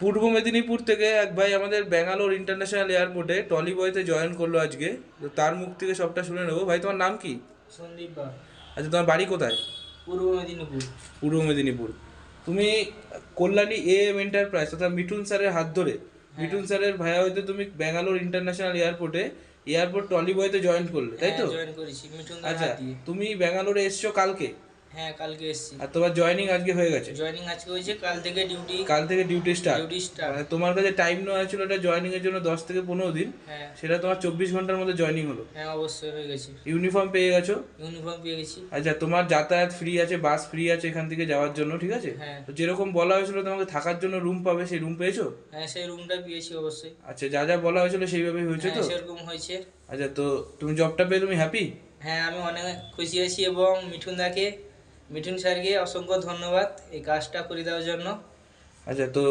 পূর্ব মেদিনীপুর থেকে এক ভাই আমাদের ব্যাঙ্গালোর ইন্টারন্যাশনাল এয়ারপোর্টে টলি বয়তে জয়েন করল আজকে। তো তার মুখ থেকে সবটা শুনে নেব। ভাই তোমার নাম কি? সন্দীপ আচ্ছা তোমার বাড়ি কোথায়? পূর্ব মেদিনীপুর। পূর্ব মেদিনীপুর। তুমি কল্যাণী এ এম এন্টারপ্রাইজ অর্থাৎ মিঠুন স্যারের হাত ধরে মিঠুন স্যারের ভাইয়া হইতে তুমি ব্যাঙ্গালোর ইন্টারন্যাশনাল এয়ারপোর্টে এয়ারপোর্ট টলি বয়তে জয়েন করলে তাই তো? মিঠুন দার আচ্ছা তুমি ব্যাঙ্গালোরে এসছো কালকে? হ্যাঁ কালকে এসেছি। আর তোমার জয়েনিং আজকে হয়ে গেছে? জয়েনিং আজকে হয়েছে কাল থেকে ডিউটি কাল থেকে ডিউটি স্টার্ট ডিউটি স্টার্ট মানে তোমার কাছে টাইম নেওয়া হয়েছিল এটা জয়েনিং এর জন্য দশ থেকে পনেরো দিন। হ্যাঁ। সেটা তোমার চব্বিশ ঘণ্টার মধ্যে জয়েনিং হলো। হ্যাঁ অবশ্যই হয়ে গেছে। ইউনিফর্ম পেয়ে গেছো? ইউনিফর্ম পেয়ে গেছি। আচ্ছা তোমার যাতায়াত ফ্রি আছে বাস ফ্রি আছে এখান থেকে যাওয়ার জন্য ঠিক আছে? হ্যাঁ। তো যেরকম বলা হয়েছিল তোমাকে থাকার জন্য রুম পাবে সেই রুম পেয়েছ? হ্যাঁ সেই রুমটা পেয়েছি অবশ্যই। আচ্ছা যা যা বলা হয়েছিল সেইভাবে হয়েছে হ্যাঁ তো? সেরকম হয়েছে। আচ্ছা তো তুমি জবটা পেয়ে তুমি হ্যাপি হ্যাঁ আমি অনেক খুশি আছি এবং মিঠুন দাকে মিঠুন স্যারকে অসংখ্য ধন্যবাদ এই কাজটা করে দেওয়ার জন্য। আচ্ছা তো